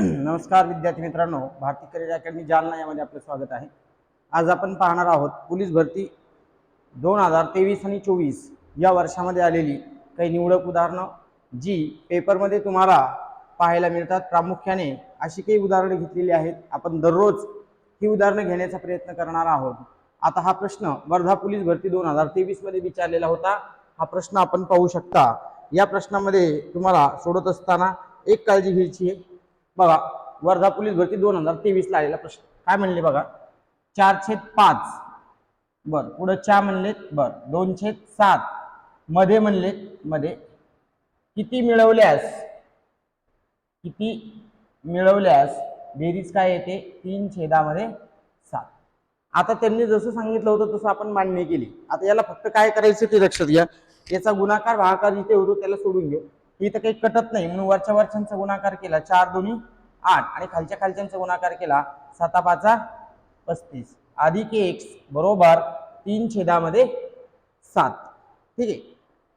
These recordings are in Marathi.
नमस्कार विद्यार्थी मित्रांनो भारती करिअर अकॅडमी जालना यामध्ये आपलं स्वागत आहे. आज आपण पाहणार आहोत पोलीस भरती दोन हजार तेवीस आणि चोवीस या वर्षामध्ये आलेली काही निवडक उदाहरणं जी पेपरमध्ये तुम्हाला पाहायला मिळतात. प्रामुख्याने अशी काही उदाहरणं घेतलेली आहेत. आपण दररोज ही उदाहरणं घेण्याचा प्रयत्न करणार आहोत. आता हा प्रश्न वर्धा पोलीस भरती दोन हजार तेवीसमध्ये विचारलेला होता. हा प्रश्न आपण पाहू शकता. या प्रश्नामध्ये तुम्हाला सोडत असताना एक काळजी घ्यायची आहे. बघा वर्धा पोलीस भरती दोन हजार तेवीसला आलेला प्रश्न. काय म्हणले बघा? चार छेद पाच. बर पुढं चा म्हणलेत बर दोन छेद सात. मध्ये म्हणलेत मध्ये. किती मिळवल्यास? किती मिळवल्यास? बेरीज काय येते? तीन छेदामध्ये सात. आता त्यांनी जसं सांगितलं होतं तसं आपण मान्य केली. आता याला फक्त काय करायचं ते लक्षात घ्या. याचा गुणाकार भागाकार जिथे होतो त्याला सोडून घेऊ इथं काही कटत नाही. म्हणून वरच्या वरच्यांचा गुणाकार केला. चार दोन्ही आठ. आणि खालच्या खालच्यांचा गुणाकार केला. साता पाचा पस्तीस. अधिक एक्स बरोबर तीन छेदामध्ये सात. ठीक आहे.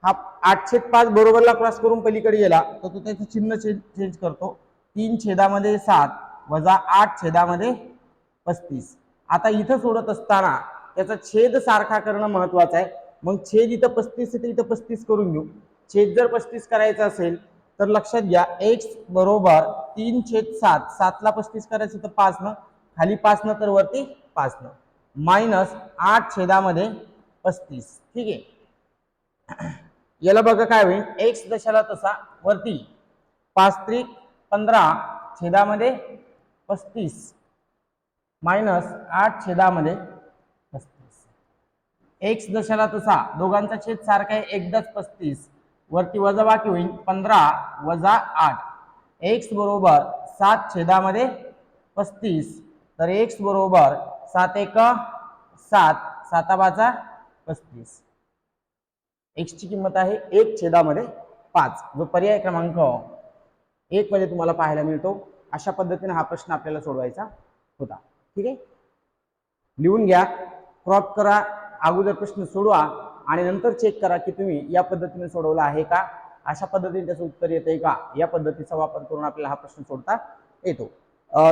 हा आठ छेद पाच बरोबरला क्रॉस करून पलीकडे गेला. तर तो त्याचं चिन्ह चेंज चेंज करतो. तीन छेदामध्ये सात वजा आठ छेदामध्ये पस्तीस. आता इथं सोडत असताना त्याचा छेद सारखा करणं महत्वाचं आहे. मग छेद इथं पस्तीस येते इथं पस्तीस करून घेऊ. छेद जर पस्तीस करायचा असेल तर लक्षात घ्या एक्स बरोबर तीन छेद सात सातला पस्तीस करायचं तर पाच न खाली पाच न तर वरती पाच न. मायनस आठ छेदामध्ये पस्तीस. ठीक आहे? याला बघा काय होईल? एक्स दशाला तसा वरती पाच त्रिक पंधरा छेदामध्ये पस्तीस. मायनस आठ छेदामध्ये पस्तीस. एक्स दशाला तसा दोघांचा छेद सारखा आहे एकदाच पस्तीस. वरती वजा बाकी होईल. पंधरा वजा आठ. एक्स बरोबर सात छेदामध्ये पस्तीस. तर एक्स बरोबर सात एक सात. साताबाचा पस्तीस. एक्सची किंमत आहे एक छेदामध्ये पाच. जो पर्याय क्रमांक एक मध्ये तुम्हाला पाहायला मिळतो अशा पद्धतीने हा प्रश्न आपल्याला सोडवायचा होता. ठीक आहे? लिहून घ्या. क्रॉप करा. अगोदर प्रश्न सोडवा. आणि नंतर चेक करा की तुम्ही या पद्धतीने सोडवला आहे का? अशा पद्धतीने त्याचं उत्तर येतंय का? या पद्धतीचा वापर करून आपल्याला हा प्रश्न सोडता येतो.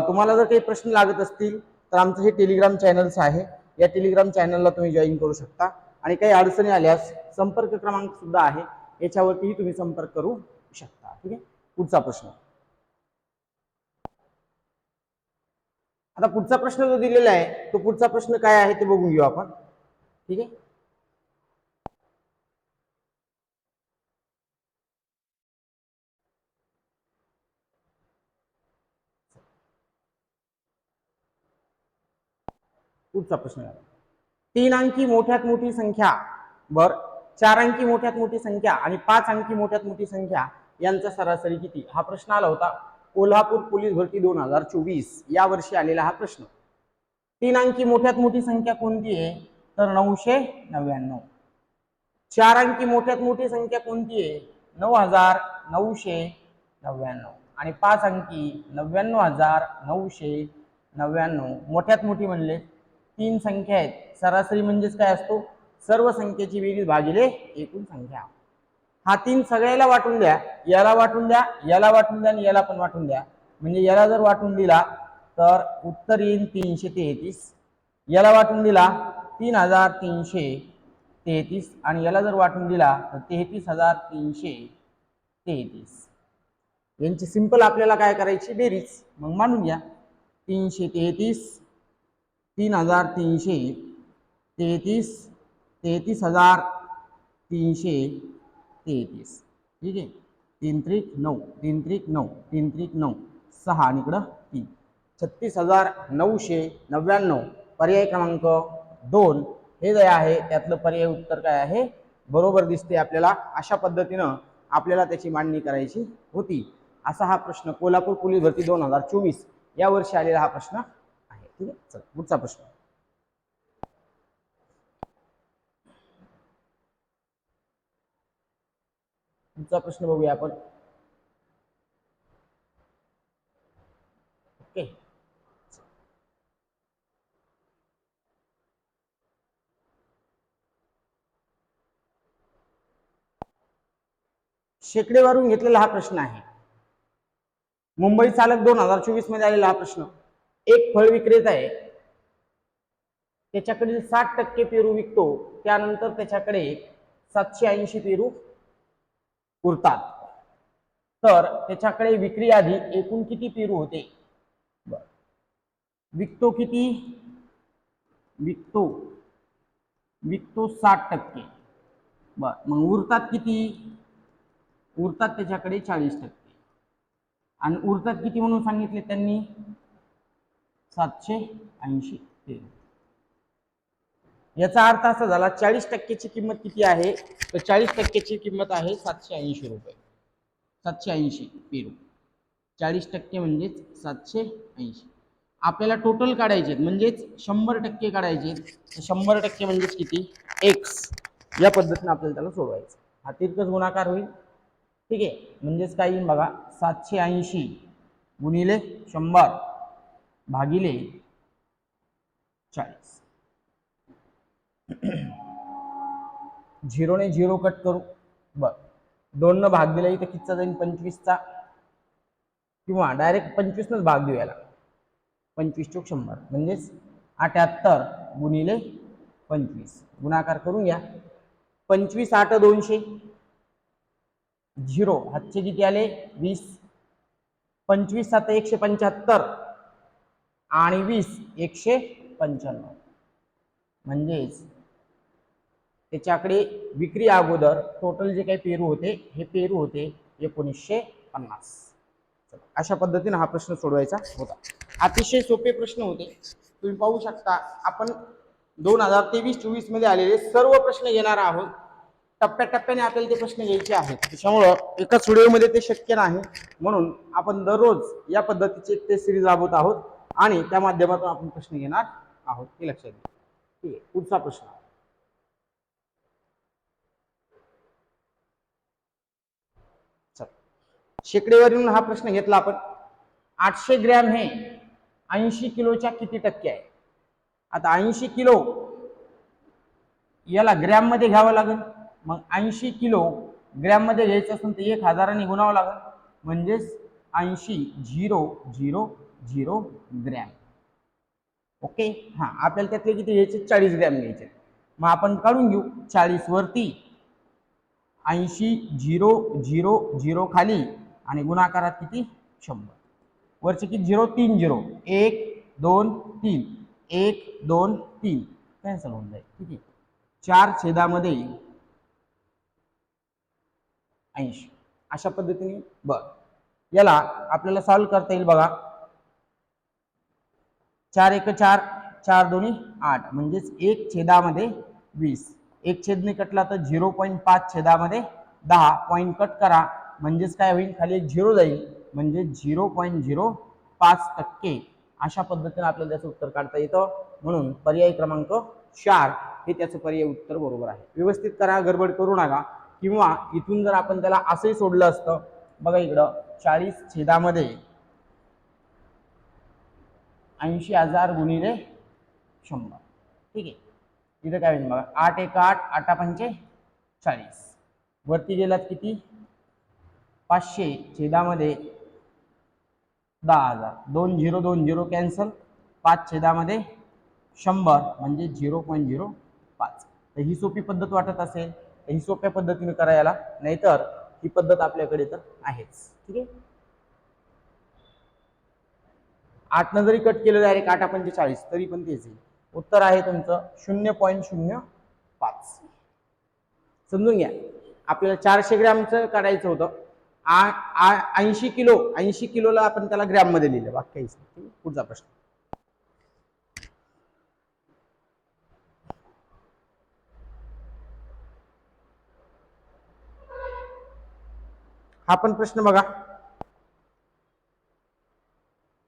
तुम्हाला जर काही प्रश्न लागत असतील तर आमचं हे टेलिग्राम चॅनल्स आहे. या टेलिग्राम चॅनलला तुम्ही जॉईन करू शकता. आणि काही अडचणी आल्यास संपर्क क्रमांक सुद्धा आहे. याच्यावरतीही तुम्ही संपर्क करू शकता. ठीक आहे? पुढचा प्रश्न. आता पुढचा प्रश्न जो दिलेला आहे तो पुढचा प्रश्न काय आहे ते बघून घेऊ आपण. ठीक आहे? पुढचा प्रश्न झाला तीन अंकी मोठ्यात मोठी संख्या बर? चार अंकी मोठ्यात मोठी संख्या आणि पाच अंकी मोठ्यात मोठी संख्या यांचा सरासरी किती? हा प्रश्न आला होता. कोल्हापूर पोलीस भरती दोन हजार चोवीस. या वर्षी आलेला हा प्रश्न. तीन अंकी मोठ्यात मोठी संख्या कोणती आहे? तर नऊशे नव्याण्णव. चार अंकी मोठ्यात मोठी संख्या कोणती आहे? नऊ हजार नऊशे नव्याण्णव. आणि पाच अंकी नव्याण्णव हजार नऊशे नव्याण्णव. मोठ्यात मोठी म्हणले. तीन संख्या आहेत. सरासरी म्हणजेच काय असतो? सर्व संख्येची बेरीज भागिले एकूण संख्या. हा तीन सगळ्याला वाटून द्या. याला वाटून द्या याला वाटून द्या आणि याला पण वाटून द्या. म्हणजे याला जर वाटून दिला तर उत्तर येईल तीनशे तेहतीस. याला वाटून दिला तीन हजार तीनशे तेहतीस. आणि याला जर वाटून दिला तर तेहतीस हजार तीनशे तेहतीस. यांची सिंपल आपल्याला काय करायची? बेरीज. मग मानून घ्या. तीनशे तेहतीस तीन हजार तीनशे तेहतीस तेहतीस हजार तीनशे तेहतीस. ठीक आहे? तीन त्रिक नऊ तीन त्रिक नऊ तीन त्रिक नऊ सहा आणि इकडं तीन. छत्तीस हजार नऊशे नव्याण्णव. पर्याय क्रमांक दोन. हे जे आहे त्यातलं पर्याय उत्तर काय आहे? बरोबर दिसते आपल्याला. अशा पद्धतीनं आपल्याला त्याची मांडणी करायची होती. असा हा प्रश्न कोल्हापूर पोलीस भरती दोन हजार चोवीस या वर्षी आलेला हा प्रश्न ठीक आहे? चला पुढचा प्रश्न. पुढचा प्रश्न बघूया आपण. ओके. शेकडेवारून घेतलेला हा प्रश्न आहे. मुंबई चालक दोन हजार चोवीसमध्ये आलेला हा प्रश्न. एक फळ विक्रेता आहे. त्याच्याकडील साठ टक्के पेरू विकतो. त्यानंतर त्याच्याकडे सातशे ऐंशी पेरू उरतात. तर त्याच्याकडे विक्री आधी एकूण किती पेरू होते? विकतो किती? विकतो. विकतो साठ टक्के. बर. मग उरतात किती? उरतात त्याच्याकडे चाळीस टक्के. आणि उरतात किती म्हणून सांगितले त्यांनी? सातशे ऐंशी पेरू याचा अर्थ असा झाला चाळीस टक्क्याची किंमत किती आहे? तर चाळीस टक्क्याची किंमत आहे सातशे ऐंशी रुपये. सातशे ऐंशी पेरू चाळीस टक्के म्हणजेच सातशे ऐंशी. आपल्याला टोटल काढायचे म्हणजेच शंभर टक्के काढायचे तर शंभर टक्के म्हणजेच किती? एक्स या पद्धतीने आपल्याला त्याला सोडवायचं. हा तिरकस गुणाकार होईल. ठीक आहे? म्हणजेच काय येईल बघा सातशे ऐंशी गुणिले शंभर. भागिले चाळीस. झिरोने झिरो कट करू. बर. दोननं भाग दिला इथं कितचा जाईल पंचवीसचा. किंवा डायरेक्ट पंचवीसनंच भाग देऊ याला. पंचवीस चोक शंभर. म्हणजेच अठ्याहत्तर गुणिले पंचवीस. गुणाकार करून घ्या. पंचवीस आठ दोनशे. झिरो. हातचे किती आले? वीस. पंचवीस सात एकशे पंच्याहत्तर. आणि वीस एकशे पंच्याण्णव. म्हणजेच त्याच्याकडे विक्री अगोदर टोटल जे काही पेरू होते हे पेरू होते एकोणीसशे पन्नास. अशा पद्धतीने हा प्रश्न सोडवायचा होता. अतिशय सोपे प्रश्न होते. तुम्ही पाहू शकता आपण दोन हजार तेवीस चोवीसमध्ये आलेले सर्व प्रश्न घेणार आहोत. टप्प्याटप्प्याने आपल्याला ते प्रश्न घ्यायचे आहेत. त्याच्यामुळं एकाच व्हिडिओमध्ये ते शक्य नाही. म्हणून आपण दररोज या पद्धतीचे ते सिरीज राबवत आहोत. आणि त्या माध्यमातून आपण प्रश्न घेणार आहोत. हे लक्षात घ्या. ठीक आहे. पुढचा प्रश्न. शेकडेवरून हा प्रश्न घेतला आपण. आठशे ग्रॅम हे ऐंशी किलोच्या किती टक्के आहे? आता ऐंशी किलो याला ग्रॅममध्ये घ्यावं लागेल. मग ऐंशी किलो ग्रॅममध्ये घ्यायचं असून तर एक हजाराने गुणावं लागेल. म्हणजेच ऐंशी zero zero zero gram. Okay? हां आपल्याला त्यातले किती घ्यायचे? चाळीस ग्रॅम घ्यायचे. मग आपण काढून घेऊ. चाळीस वरती ऐंशी झिरो झिरो झिरो खाली आणि गुणाकारात किती? शंभर. वरचे किती? झिरो तीन झिरो. एक दोन तीन. एक दोन तीन. कॅन्सल होऊन जाईल. किती? चार छेदामध्ये ऐंशी. अशा पद्धतीने. बर. याला आपल्याला सॉल्व्ह करता येईल बघा. चार एक चार चार दोन्ही आठ. म्हणजेच एक छेदामध्ये वीस. एक छेदने कटला तर झिरो पॉईंट पाच छेदामध्ये दहा. पॉईंट कट करा. म्हणजेच काय होईल? खाली एक झिरो जाईल. म्हणजे झिरो पॉईंट झिरो पाच टक्के. अशा पद्धतीने आपल्याला त्याचं उत्तर काढता येतं. म्हणून पर्याय क्रमांक चार हे त्याचं पर्याय उत्तर बरोबर आहे. व्यवस्थित करा गडबड करू नका. किंवा इथून जर आपण त्याला असंही सोडलं असतं बघा इकडं चाळीस छेदामध्ये ऐंशी हजार गुणिले शंभर. ठीक आहे? इथं काय होईल बघा आठ एक आठ आठा पंचे चाळीस. वरती गेलात किती? पाचशे. छेदामध्ये दहा हजार. दोन झिरो दोन झिरो कॅन्सल. पाच छेदामध्ये शंभर म्हणजे झिरो पॉईंट झिरो पाच. तर ही सोपी पद्धत वाटत असेल तर ही सोप्या पद्धतीने करायला नाहीतर ही पद्धत आपल्याकडे तर आहेच. ठीक आहे? आठनं जरी कट केलं डायरेक्ट आठ पंचेचाळीस तरी पण तेच येईल उत्तर आहे तुमचं शून्य पॉईंट शून्य पाच. समजून घ्या. आपल्याला चारशे ग्रॅमचं काढायचं होतं. ऐंशी किलो ऐंशी किलोला आपण त्याला ग्रॅममध्ये लिहिलं. बाकी काहीच नाही. पुढचा प्रश्न. हा पण प्रश्न बघा.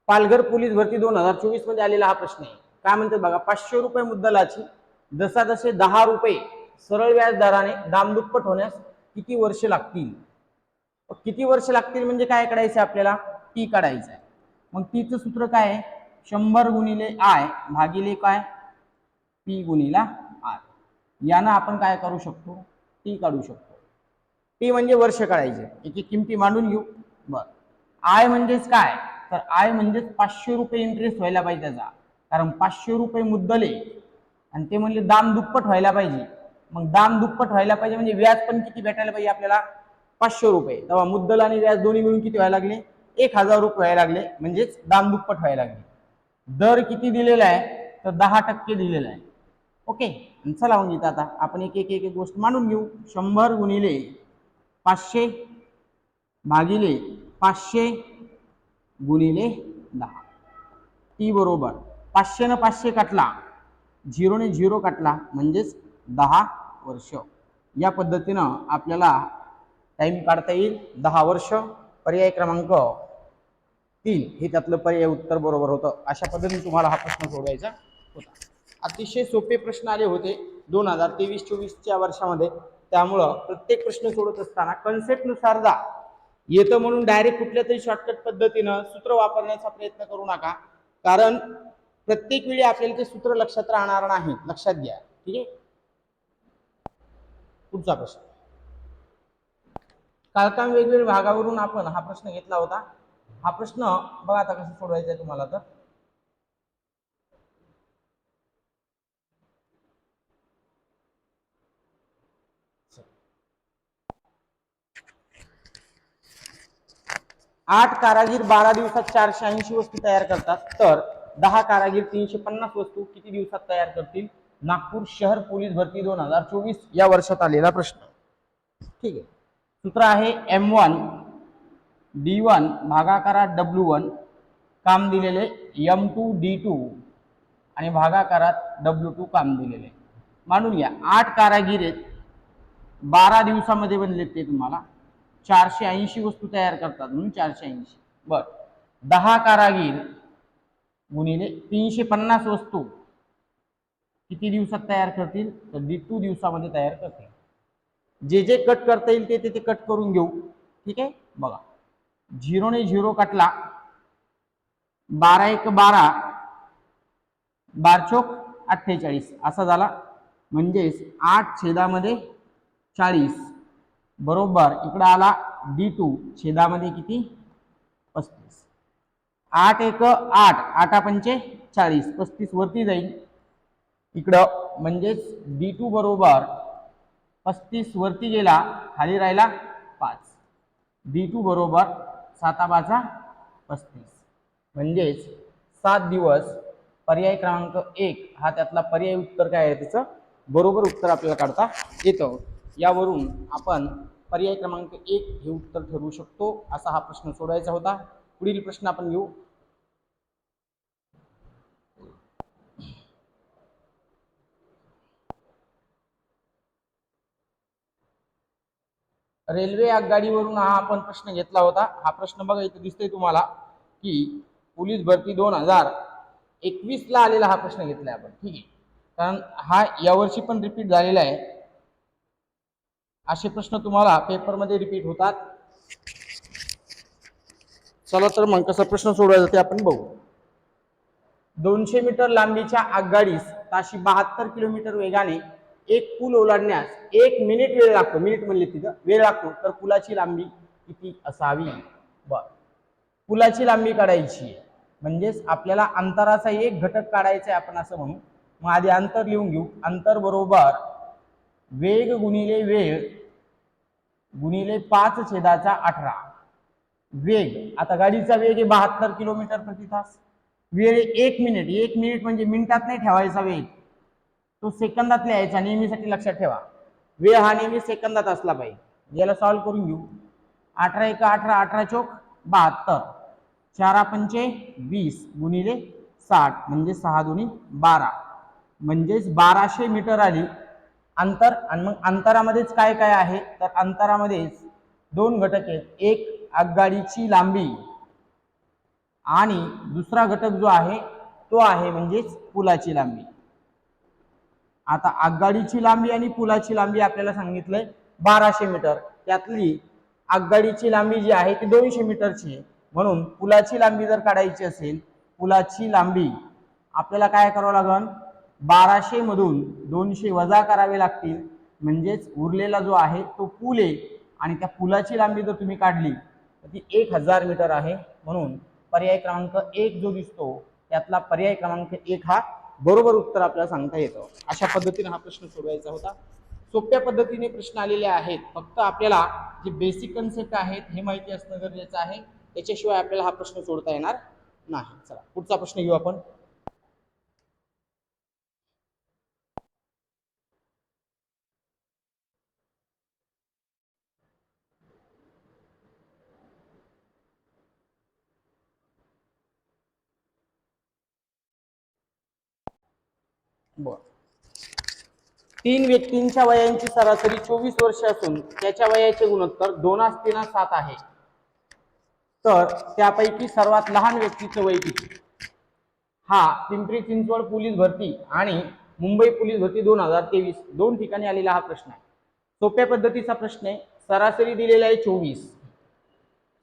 पालघर पोलीस भरती दोन हजार चोवीसमध्ये आलेला हा प्रश्न आहे. काय म्हणतात बघा पाचशे रुपये मुद्दलाची जसा जसे दहा रुपये सरळ व्याज दराने दामदुप्पट होण्यास किती वर्ष लागतील? किती वर्ष लागतील म्हणजे काय काढायचं आपल्याला? टी काढायचं आहे. मग टीचं सूत्र काय आहे? शंभर गुणिले आय भागिले काय? पी गुणिला आर. यानं आपण काय करू शकतो? टी काढू शकतो. टी म्हणजे वर्ष काढायचे. एक एक किमती मांडून घेऊ. बर. आय म्हणजेच काय? तर आय म्हणजेच पाचशे रुपये इंटरेस्ट व्हायला पाहिजे त्याचा. कारण पाचशे रुपये मुद्दले आणि ते म्हणले दाम दुप्पट व्हायला पाहिजे. मग दाम दुप्पट व्हायला पाहिजे म्हणजे व्याज पण किती भेटायला पाहिजे आपल्याला? पाचशे रुपये. तेव्हा मुद्दल आणि व्याज दोन्ही मिळून किती व्हायला लागले? एक हजार रुपये व्हायला लागले. म्हणजेच दाम दुप्पट व्हायला लागले. दर किती दिलेला आहे? तर दहा टक्के दिलेला आहे. ओके? चला मग इथं आता आपण एक एक एक एक गोष्ट मांडून घेऊ. शंभर गुणिले पाचशे भागिले पाचशे गुणिले दहा. टी बरोबर पाचशेनं पाचशे काटला. झिरोने झिरो काटला म्हणजेच दहा वर्ष. या पद्धतीनं आपल्याला टाईम काढता येईल. दहा वर्ष. पर्याय क्रमांक तीन. हे त्यातलं पर्याय उत्तर बरोबर होतं. अशा पद्धतीने तुम्हाला हा प्रश्न सोडवायचा होता. अतिशय सोपे प्रश्न आले होते दोन हजार तेवीस चोवीसच्या वर्षामध्ये. त्यामुळं प्रत्येक प्रश्न सोडत असताना कन्सेप्टनुसार जा. येतं म्हणून डायरेक्ट कुठल्या तरी शॉर्टकट पद्धतीनं सूत्र वापरण्याचा प्रयत्न करू नका. कारण प्रत्येक वेळी आपल्याला ते सूत्र लक्षात राहणार नाही. लक्षात घ्या. ठीक आहे? पुढचा प्रश्न. कालकाम वेगवेगळ्या भागावरून आपण हा प्रश्न घेतला होता. हा प्रश्न बघा आता कसं सोडवायचा आहे तुम्हाला तर. आठ कारागीर बारा दिवसात चारशे ऐंशी वस्तू तयार करतात. तर दहा कारागीर तीनशे पन्नास वस्तू किती दिवसात तयार करतील? नागपूर शहर पोलीस भरती दोन हजार चोवीस या वर्षात आलेला प्रश्न. ठीक आहे. सूत्र आहे एम वन डी वन भागाकारात डब्ल्यू वन काम दिलेले एम टू डी टू आणि भागाकारात डब्ल्यू टू काम दिलेले. मानून घ्या आठ कारागीर आहेत. बारा दिवसामध्ये बनलेत ते तुम्हाला. चारशे ऐंशी वस्तू तयार करतात म्हणून चारशे ऐंशी. बर. दहा कारागीर गुणिले तीनशे पन्नास वस्तू किती दिवसात तयार करतील? तर डी टू दिवसामध्ये तयार करतील. जे जे कट करता येईल ते ते ते कट करून घेऊ. ठीक आहे? बघा. झिरोने झिरो कटला. बारा एक बारा. बारचोक अठ्ठेचाळीस. असा झाला. म्हणजेच आठ छेदामध्ये चाळीस. बरोबर. इकडं आला डी टू छेदामध्ये किती? पस्तीस. आठ एक आठ आठा पंचे चाळीस पस्तीस वरती जाईल इकडं म्हणजेच डी टू बरोबर पस्तीस वरती गेला खाली राहिला पाच. डी टू बरोबर साताबाचा पस्तीस. म्हणजेच सात दिवस पर्याय क्रमांक एक हा त्यातला पर्याय उत्तर काय आहे त्याचं? बरोबर उत्तर आपल्याला काढता येतं. यावरून आपण पर्याय क्रमांक एक हे उत्तर ठरवू शकतो असा हा प्रश्न सोडवायचा होता. पुढील प्रश्न आपण घेऊ. रेल्वे आगगाडीवरून हा आपण प्रश्न घेतला होता. हा प्रश्न बघा इथं दिसतोय तुम्हाला की पोलीस भरती दोन हजार एकवीसला आलेला हा प्रश्न घेतलाय आपण. ठीक आहे. कारण हा यावर्षी पण रिपीट झालेला आहे. असे प्रश्न तुम्हाला पेपरमध्ये रिपीट होतात. चला तर मग कसा प्रश्न सोडवायचा ते आपण बघू. दोनशे मीटर लांबीच्या आगगाडीस ताशी बहात्तर किलोमीटर वेगाने एक पूल ओलांडण्यास एक मिनिट वेळ लागतो. मिनिट म्हणले तिथं. वेळ लागतो. तर पुलाची लांबी किती असावी? बर. पुलाची लांबी काढायची. म्हणजेच आपल्याला अंतराचा एक घटक काढायचा आहे आपण असं म्हणू. मग आधी अंतर लिहून घेऊ. अंतर बरोबर वेग गुणिले वेळ गुणिले पाच छेदाचा अठरा. वेग. आता गाडीचा वेग आहे बहात्तर किलोमीटर प्रति तास. वेळ एक मिनिट. एक मिनिट म्हणजे मिनिटात नाही ठेवायचा वेग. तो सेकंदात लिहायचा. नेहमीसाठी लक्षात ठेवा. वेळ हा नेहमी सेकंदात असला पाहिजे. याला सॉल्व्ह करून घेऊ. अठरा एक अठरा अठरा चोक बहात्तर. चारा पंचे वीस गुणिले साठ म्हणजे सहा दोन्ही बारा. म्हणजेच बाराशे मीटर आली. अंतर आणि मग अंतरामध्येच काय काय आहे? तर अंतरामध्येच दोन घटक आहेत. एक आगगाडीची लांबी आणि दुसरा घटक जो आहे तो आहे म्हणजेच पुलाची लांबी. आता आगगाडीची लांबी आणि पुलाची लांबी आपल्याला सांगितलंय बाराशे मीटर. त्यातली आगगाडीची लांबी जी आहे ती दोनशे मीटरची आहे. म्हणून पुलाची लांबी जर काढायची असेल पुलाची लांबी आपल्याला काय करावं लागेल बाराशे मधून दोनशे वजा करावे लागतील. म्हणजेच उरलेला जो आहे तो पूल आहे आणि त्या पुलाची लांबी जर तुम्ही काढली तर ती एक हजार मीटर आहे. म्हणून पर्याय क्रमांक एक जो दिसतो त्यातला पर्याय क्रमांक एक हा बरोबर उत्तर आपल्याला सांगता येतं. अशा पद्धतीने हा प्रश्न सोडवायचा होता. सोप्या पद्धतीने प्रश्न आलेले आहेत. फक्त आपल्याला जे बेसिक कन्सेप्ट आहेत हे माहिती असणं गरजेचं आहे. त्याच्याशिवाय आपल्याला हा प्रश्न सोडता येणार नाही. चला पुढचा प्रश्न घेऊ आपण. बर. तीन व्यक्तींच्या वयांची सरासरी चोवीस वर्ष असून त्याच्या वयाचे गुणोत्तर दोनास तीन सात आहे. तर त्यापैकी सर्वात लहान व्यक्तीचं वय किती? हा पिंपरी चिंचवड पोलीस भरती आणि मुंबई पोलीस भरती दोन हजार तेवीस. दोन ठिकाणी आलेला हा प्रश्न आहे. सोप्या पद्धतीचा प्रश्न आहे. सरासरी दिलेला आहे चोवीस.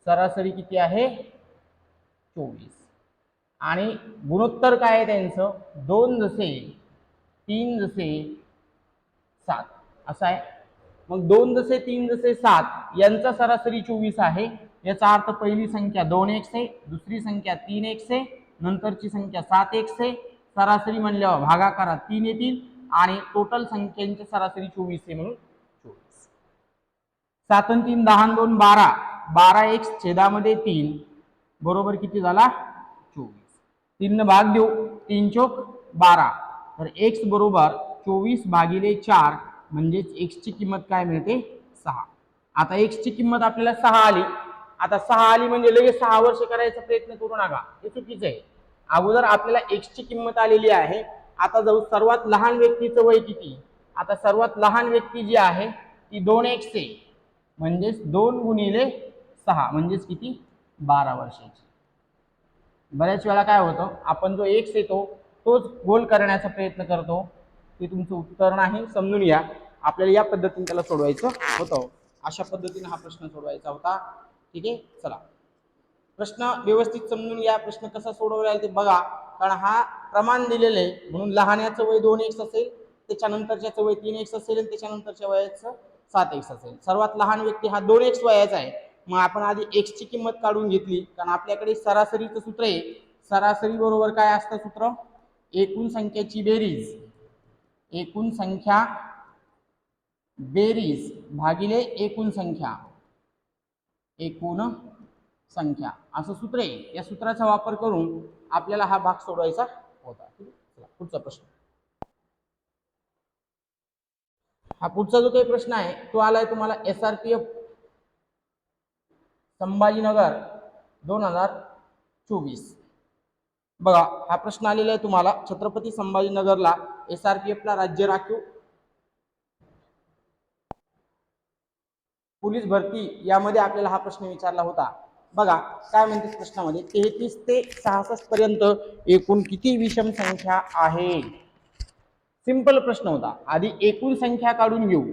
सरासरी किती आहे? चोवीस. आणि गुणोत्तर काय आहे त्यांचं? दोन जसे तीन जसे सात. असं आहे. मग दोन जसे तीन जसे सात यांचा सरासरी चोवीस आहे. याचा अर्थ पहिली संख्या दोन एक्स आहे दुसरी संख्या तीन एक्स आहे नंतरची संख्या सात एक्स आहे सरासरी म्हणल्यावर भागाकारात तीन येतील आणि टोटल संख्यांची सरासरी चोवीस आहे म्हणून चोवीस. सात तीन दहा दोन बारा. बारा एक्स छेदामध्ये तीन. बरोबर किती झाला? चोवीस. तीन भाग देऊ. तीन चोक बारा. तर एक्स बरोबर चोवीस भागिले चार म्हणजेच एक्सची किंमत काय मिळते? सहा. आता एक्सची किंमत आपल्याला सहा आली. आता सहा आली म्हणजे लगेच सहा वर्ष करायचा प्रयत्न करू नका. हे चुकीचं आहे. अगोदर आपल्याला एक्सची किंमत आलेली आहे. आता जाऊ सर्वात लहान व्यक्तीचं वय किती? आता सर्वात लहान व्यक्ती जी आहे ती दोन एक्स आहे. म्हणजेच दोन गुणिले सहा. म्हणजेच किती? बारा वर्षाची. बऱ्याच वेळा काय होतं आपण जो एक्स येतो तोच गोल करण्याचा प्रयत्न करतो. ते तुमचं उत्तर नाही समजून घ्या. आपल्याला या पद्धतीने त्याला सोडवायचं होतं. अशा पद्धतीने हा प्रश्न सोडवायचा होता. ठीक आहे? चला. प्रश्न व्यवस्थित समजून घ्या. प्रश्न कसा सोडवला आहे ते बघा. कारण हा प्रमाण दिलेलं आहे. म्हणून लहान्याचं वय दोन एक्स असेल त्याच्यानंतरच्याचं वय तीन एक्स असेल आणि त्याच्यानंतरच्या वयाचं सात एक्स असेल. सर्वात लहान व्यक्ती हा दोन एक्स वयाचा आहे. मग आपण आधी एक्सची किंमत काढून घेतली. कारण आपल्याकडे सरासरीचं सूत्र आहे. सरासरी बरोबर काय असतं सूत्र? एकूण संख्येची बेरीज. एकूण संख्या बेरीज भागिले एकूण संख्या. एकूण संख्या. असं सूत्र आहे. या सूत्राचा वापर करून आपल्याला हा भाग सोडवायचा होता. चला, पुढचा प्रश्न. हा पुढचा जो काही प्रश्न आहे तो आलाय तुम्हाला S R P F Sambhajinagar दोन हजार चोवीस. बघा हा प्रश्न आलेला आहे तुम्हाला. छत्रपती संभाजीनगरला एस आर पी एफला राज्य राखीव. पोलीस भरती यामध्ये आपल्याला हा प्रश्न विचारला होता. बघा काय म्हणते प्रश्नामध्ये? तेहतीस ते सहासष्ट पर्यंत एकूण किती विषम संख्या आहे? सिंपल प्रश्न होता. आधी एकूण संख्या काढून घेऊ.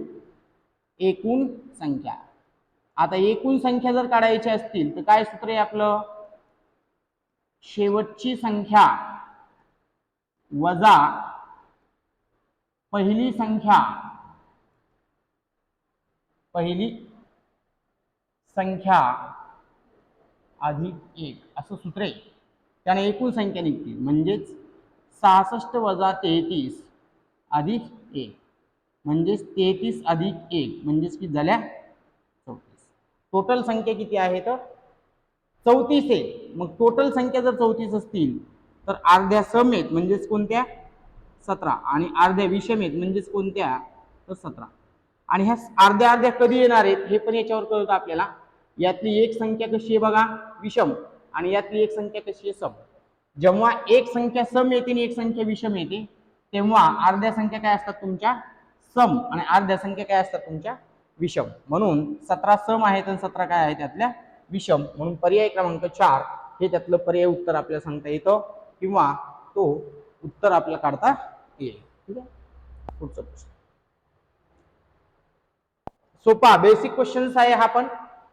एकूण संख्या. आता एकूण संख्या जर काढायची असतील तर काय सूत्र आहे आपलं? शेवटची संख्या वजा पहिली संख्या. पहिली संख्या अधिक एक. असं सूत्र आहे. त्याने एकूण संख्या निघते. म्हणजेच सहासष्ट वजा तेहतीस अधिक एक. म्हणजेच तेहतीस अधिक एक. म्हणजेच की झाल्या चौतीस. टोटल संख्या किती आहे तर? चौतीस आहे. मग टोटल संख्या जर चौतीस असतील तर अर्ध्या समेत म्हणजेच कोणत्या? सतरा. आणि अर्ध्या विषमेत म्हणजेच कोणत्या? तर सतरा. आणि ह्या अर्ध्या अर्ध्या कधी येणार आहेत हे पण याच्यावर कळतं आपल्याला. यातली एक संख्या कशी आहे बघा? विषम. आणि यातली एक संख्या कशी आहे? सम. जेव्हा एक संख्या सम येते आणि एक संख्या विषम येते तेव्हा अर्ध्या संख्या काय असतात तुमच्या? सम. आणि अर्ध्या संख्या काय असतात तुमच्या? विषम. म्हणून सतरा सम आहेत आणि सतरा काय आहे त्यातल्या विषम म्हणून पर्याय क्रमांक चार हे त्यातलं पर्याय उत्तर आपल्याला सांगता येतं किंवा तो उत्तर आपल्याला काढता येईल. ठीक आहे? पुढचा प्रश्न. सोपा बेसिक क्वेश्चन्स आहे हा पण.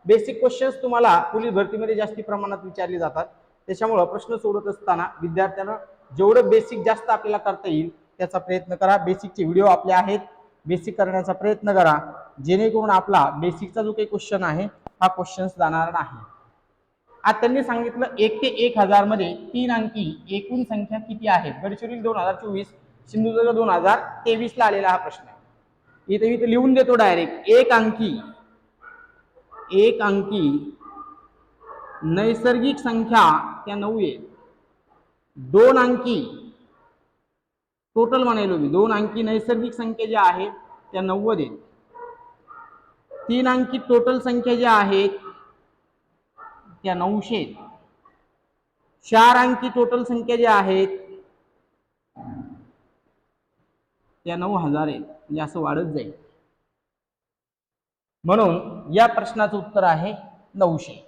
बेसिक क्वेश्चन्स तुम्हाला पोलीस भरतीमध्ये जास्ती प्रमाणात विचारले जातात. त्याच्यामुळं प्रश्न सोडत असताना विद्यार्थ्यांना जेवढं बेसिक जास्त आपल्याला करता येईल त्याचा प्रयत्न करा. बेसिकचे व्हिडिओ आपले आहेत. बेसिक करण्याचा प्रयत्न करा. जेणेकरून आपला बेसिकचा जो काही क्वेश्चन आहे हा क्वेश्चन्स जाणार नाही. आज त्यांनी सांगितलं एक ते एक हजारमध्ये तीन अंकी एकूण संख्या किती आहे? गडचिरोली दोन हजार चोवीस सिंधुदुर्ग दोन हजार तेवीस ला आलेला हा प्रश्न आहे. इथे इथे लिहून देतो डायरेक्ट एक अंकी एक अंकी नैसर्गिक संख्या त्या नऊ आहे. दोन अंकी टोटल म्हणायलो मी दोन अंकी नैसर्गिक संख्या ज्या आहेत त्या नव्वद आहेत. तीन अंकी टोटल संख्या ज्या आहेत त्या नऊशे. चार अंकी टोटल संख्या ज्या आहेत त्या नऊ हजार. आहेत म्हणजे असं वाढत जाईल. म्हणून या प्रश्नाचं उत्तर आहे नऊशे.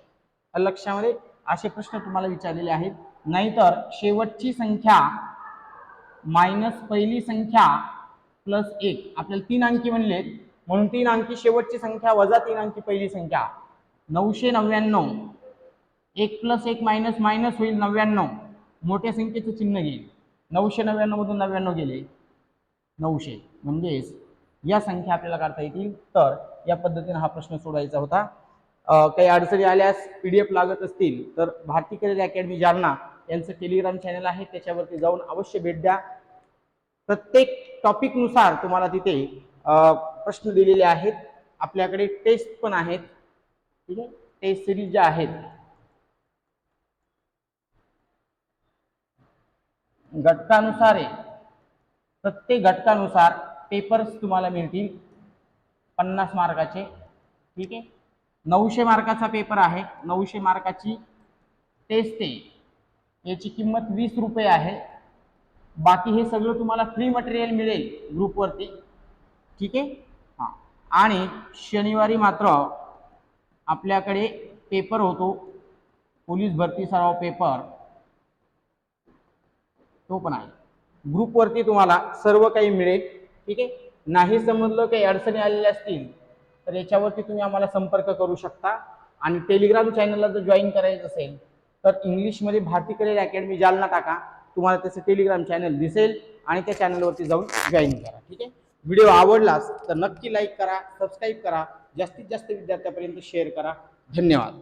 लक्षामध्ये असे प्रश्न तुम्हाला विचारलेले आहेत. नाहीतर शेवटची संख्या मायनस पहिली संख्या प्लस एक. आपल्याला तीन अंकी म्हणलेत. म्हणून तीन अंकी शेवटची संख्या वजा तीन अंकी पहिली संख्या. नऊशे नव्याण्णव. एक प्लस एक मायनस मायनस होईल नव्याण्णव. मोठ्या संख्येचं चिन्ह घेईल. नऊशे नव्याण्णवमधून नव्याण्णव गेले. नऊशे. म्हणजेच या संख्या आपल्याला काढता येतील. तर या पद्धतीने हा प्रश्न सोडायचा होता. काही अडचणी आल्यास पी डी एफ लागत असतील तर भारती करिअर अकॅडमी जालना यांचं टेलिग्राम चॅनल आहे. त्याच्यावरती जाऊन अवश्य भेट द्या. प्रत्येक टॉपिकनुसार तुम्हाला तिथे प्रश्न दिलेले आहेत. आपल्याकडे टेस्ट पण आहेत. ठीक आहे? टेस्ट सिरीज ज्या आहेत. घटकानुसार आहे. प्रत्येक घटकानुसार पेपर्स तुम्हाला मिळतील. पन्नास मार्काचे. ठीक आहे? नऊशे मार्काचा पेपर आहे. नऊशे मार्काची टेस्ट आहे. याची किंमत वीस रुपये आहे. बाकी हे सगळं तुम्हाला फ्री मटेरियल मिळेल ग्रुपवरती ठीक आहे? हां. आणि शनिवारी मात्र आपल्याकडे पेपर होतो. पोलीस भरती सराव पेपर तो पण आहे. ग्रुपवरती तुम्हाला सर्व काही मिळेल. ठीक आहे? नाही समजलं काही अडचणी आलेल्या असतील तर याच्यावरती तुम्ही आम्हाला संपर्क करू शकता. आणि टेलिग्राम चॅनलला जर जॉईन करायचं असेल तर इंग्लिशमध्ये भारती करिअर अकॅडमी जालना टाका. तुम्हाला त्याचं टेलिग्राम चॅनल दिसेल आणि त्या चॅनलवरती जाऊन जॉईन करा. ठीक आहे? व्हिडिओ आवडलाच तर नक्की लाईक करा सबस्क्राईब करा जास्तीत जास्त विद्यार्थ्यापर्यंत शेअर करा. धन्यवाद.